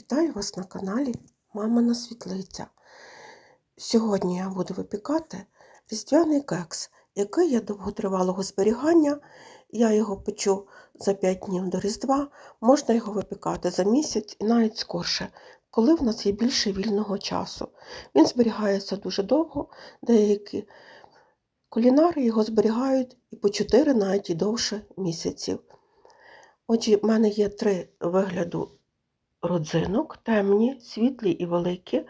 Вітаю вас на каналі Мамина Світлиця. Сьогодні я буду випікати різдвяний кекс, який є довготривалого зберігання. Я його печу за 5 днів до Різдва, можна його випікати за місяць і навіть скорше, коли в нас є більше вільного часу. Він зберігається дуже довго, деякі кулінари його зберігають і по 4, навіть і довше місяців. Отже, в мене є три вигляду родзинок, темні, світлі і великі,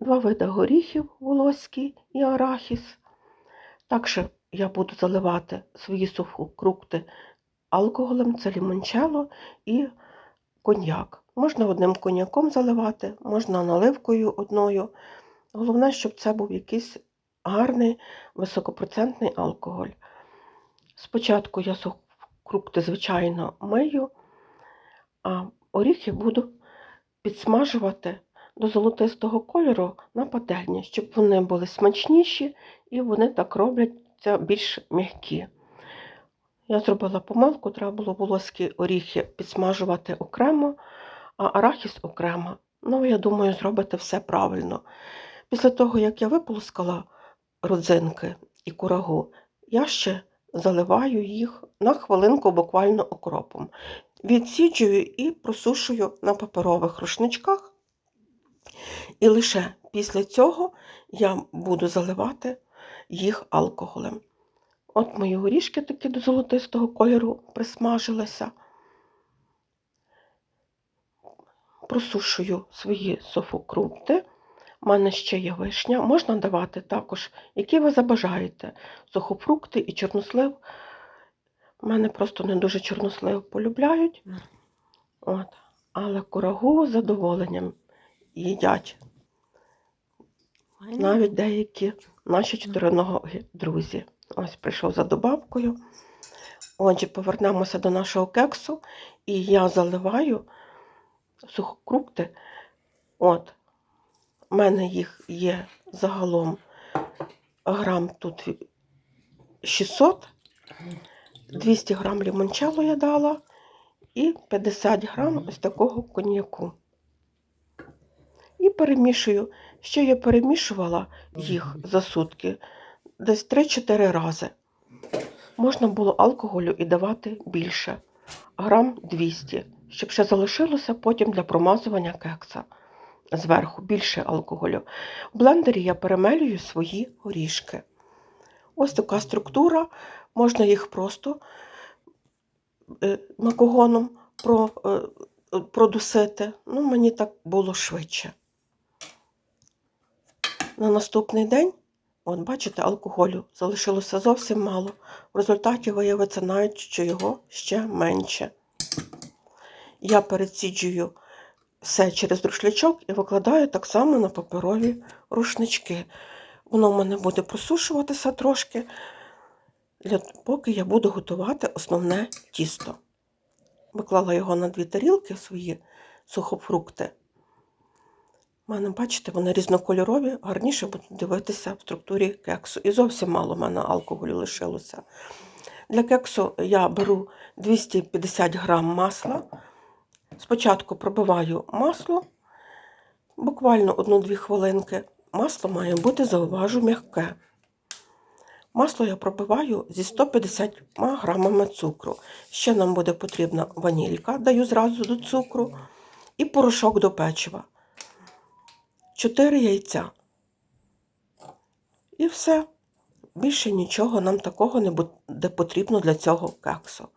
два види горіхів волоський і арахіс. Також я буду заливати свої сухокрукти алкоголем, це лімончело і коньяк. Можна одним коньяком заливати, можна наливкою одною. Головне, щоб це був якийсь гарний високопроцентний алкоголь. Спочатку я сухокрукти, звичайно, мию, а оріхи буду підсмажувати до золотистого кольору на пательні, щоб вони були смачніші і вони так робляться більш м'які. Я зробила помилку, треба було волоські оріхи підсмажувати окремо, а арахіс окремо. Ну, я думаю, зробити все правильно. Після того, як я виполоскала родзинки і курагу, я ще заливаю їх на хвилинку буквально окропом. Відсіджую і просушую на паперових рушничках. І лише після цього я буду заливати їх алкоголем. От мої горішки такі до золотистого кольору присмажилися. Просушую свої софокрупти. У мене ще є вишня. Можна давати також, які ви забажаєте, сухофрукти і чорнослив. У мене просто не дуже чорнослив полюбляють. От. Але курагу з задоволенням їдять. Навіть деякі наші чотириногі друзі. Ось прийшов за добавкою. Отже, повернемося до нашого кексу, і я заливаю сухокрупти. От, у мене їх є загалом грам тут 600, 200 грам лімончелло я дала і 50 грам ось такого коньяку. І перемішую. Ще я перемішувала їх за сутки десь 3-4 рази. Можна було алкоголю і давати більше, грам 200, щоб ще залишилося потім для промазування кекса. Зверху більше алкоголю. В блендері я перемелюю свої горішки. Ось така структура, можна їх просто е, макогоном е, продусити. Ну, мені так було швидше. На наступний день, от бачите, алкоголю залишилося зовсім мало. В результаті виявиться навіть, що його ще менше. Я переціджую все через друшлячок і викладаю так само на паперові рушнички. Воно в мене буде просушуватися трошки, поки я буду готувати основне тісто. Виклала його на дві тарілки свої сухофрукти. У мене, бачите, вони різнокольорові, гарніше будуть дивитися в структурі кексу. І зовсім мало в мене алкоголю лишилося. Для кексу я беру 250 грам масла. Спочатку пробиваю масло, буквально 1-2 хвилинки. Масло має бути, зауважу, м'яке. Масло я пробиваю зі 150 грамами цукру. Ще нам буде потрібна ванілька, даю зразу до цукру, і порошок до печива. 4 яйця. І все. Більше нічого нам такого не буде потрібно для цього кексу.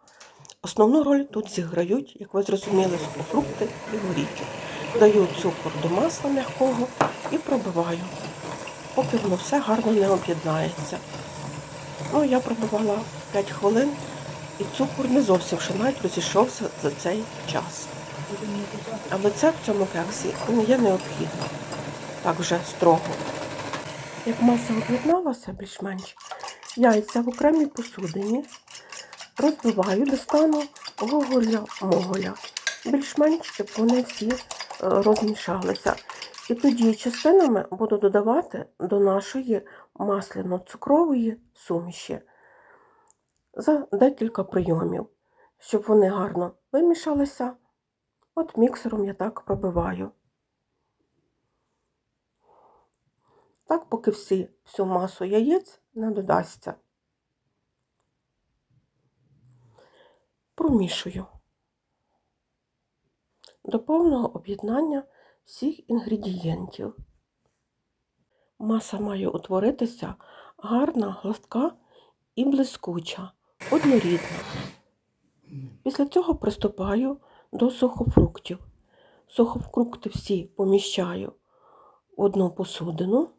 Основну роль тут зіграють, як ви зрозуміли, сухофрукти і горіхи. Даю цукор до масла м'якого і пробиваю, поки воно все гарно не об'єднається. Ну, я пробивала 5 хвилин, і цукор не зовсім ще навіть розійшовся за цей час. Але це в цьому кексі не є необхідно. Так вже строго. Як маса об'єдналася більш-менш, яйця в окремій посудині розбиваю до стану гоголя-моголя. Більш-менш, щоб вони всі е, розмішалися. І тоді частинами буду додавати до нашої масляно-цукрової суміші за декілька прийомів, щоб вони гарно вимішалися От міксером я так пробиваю. Так, поки всі, всю масу яєць не додасться. Промішую до повного об'єднання всіх інгредієнтів. Маса має утворитися гарна, гладка і блискуча, однорідна. Після цього приступаю до сухофруктів. Сухофрукти всі поміщаю в одну посудину.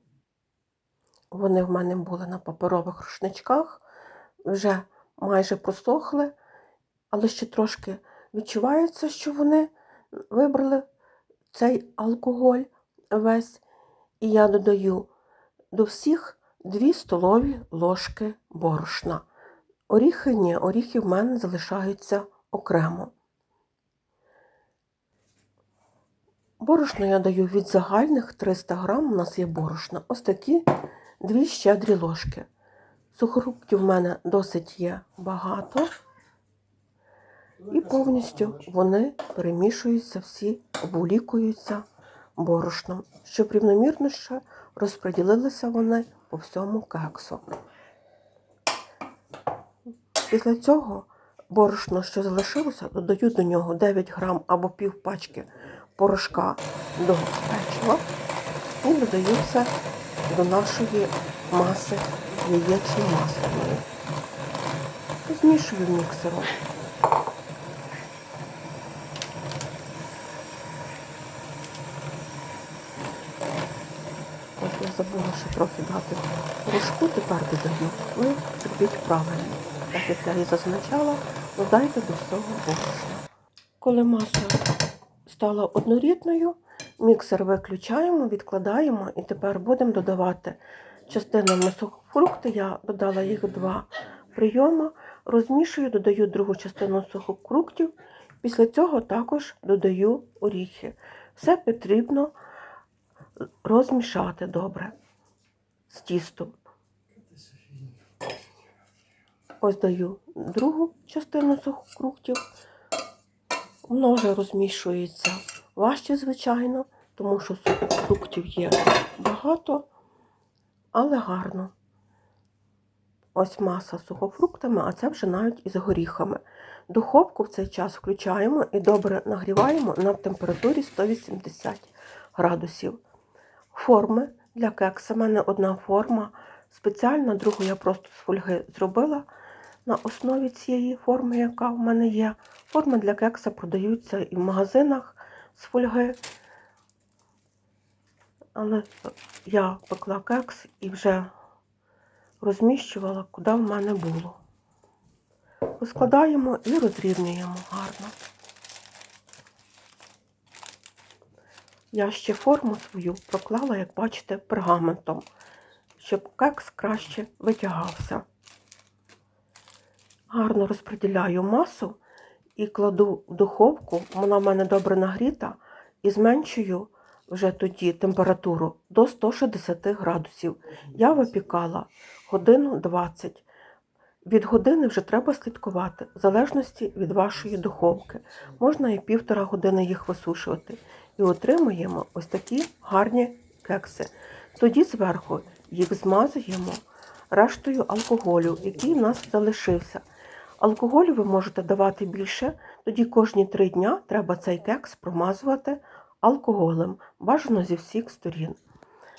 Вони в мене були на паперових рушничках, вже майже просохли, але ще трошки відчувається, що вони вибрали цей алкоголь весь. І я додаю до всіх 2 столові ложки борошна. Оріхи ні, оріхи в мене залишаються окремо. Борошно я даю від загальних 300 грам, у нас є борошно. Ось такі дві щедрі ложки. Сухорубків в мене досить є багато. І повністю вони перемішуються, всі обволікуються борошном, щоб рівномірніше розподілилися вони по всьому кексу. Після цього борошно, що залишилося, додаю до нього 9 грам або пів пачки порошка до печива і додаю все до нашої маси яєчної масляної. Змішую міксером. Я забула ще трохи дати порошку, тепер додаю. Ви зробіть правильно. Так як я і зазначала, додайте до всього борошна. Коли маса стала однорідною, міксер виключаємо, відкладаємо і тепер будемо додавати частинами сухофрукти. Я додала їх два прийоми, розмішую, додаю другу частину сухофруктів. Після цього також додаю оріхи. Все потрібно розмішати добре з тістом. Ось даю другу частину сухофруктів. Воно вже розмішується важче, звичайно, тому що сухофруктів є багато, але гарно. Ось маса з сухофруктами, а це вже навіть із горіхами. Духовку в цей час включаємо і добре нагріваємо на температурі 180 градусів. Форми для кекса. У мене одна форма спеціальна, другу я просто з фольги зробила на основі цієї форми, яка в мене є. Форми для кекса продаються і в магазинах з фольги. Але я пекла кекс і вже розміщувала, куди в мене було. Розкладаємо і розрівнюємо гарно. Я ще форму свою проклала, як бачите, пергаментом, щоб кекс краще витягався. Гарно розподіляю масу і кладу в духовку, вона в мене добре нагріта, і зменшую вже тоді температуру до 160 градусів. Я випікала годину 20. Від години вже треба слідкувати, в залежності від вашої духовки. Можна і півтора години їх висушувати. І отримуємо ось такі гарні кекси. Тоді зверху їх змазуємо рештою алкоголю, який в нас залишився. Алкоголю ви можете давати більше, тоді кожні три дня треба цей кекс промазувати алкоголем, бажано зі всіх сторін.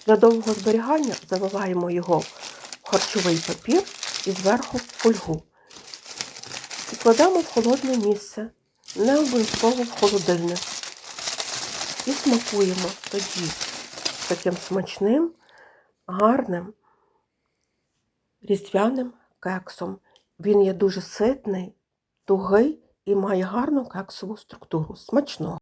Для довгого зберігання заливаємо його в харчовий папір і зверху в фольгу. І кладемо в холодне місце, не обов'язково в холодильник. І смакуємо тоді таким смачним, гарним різдвяним кексом. Він є дуже ситний, тугий і має гарну кексову структуру. Смачного!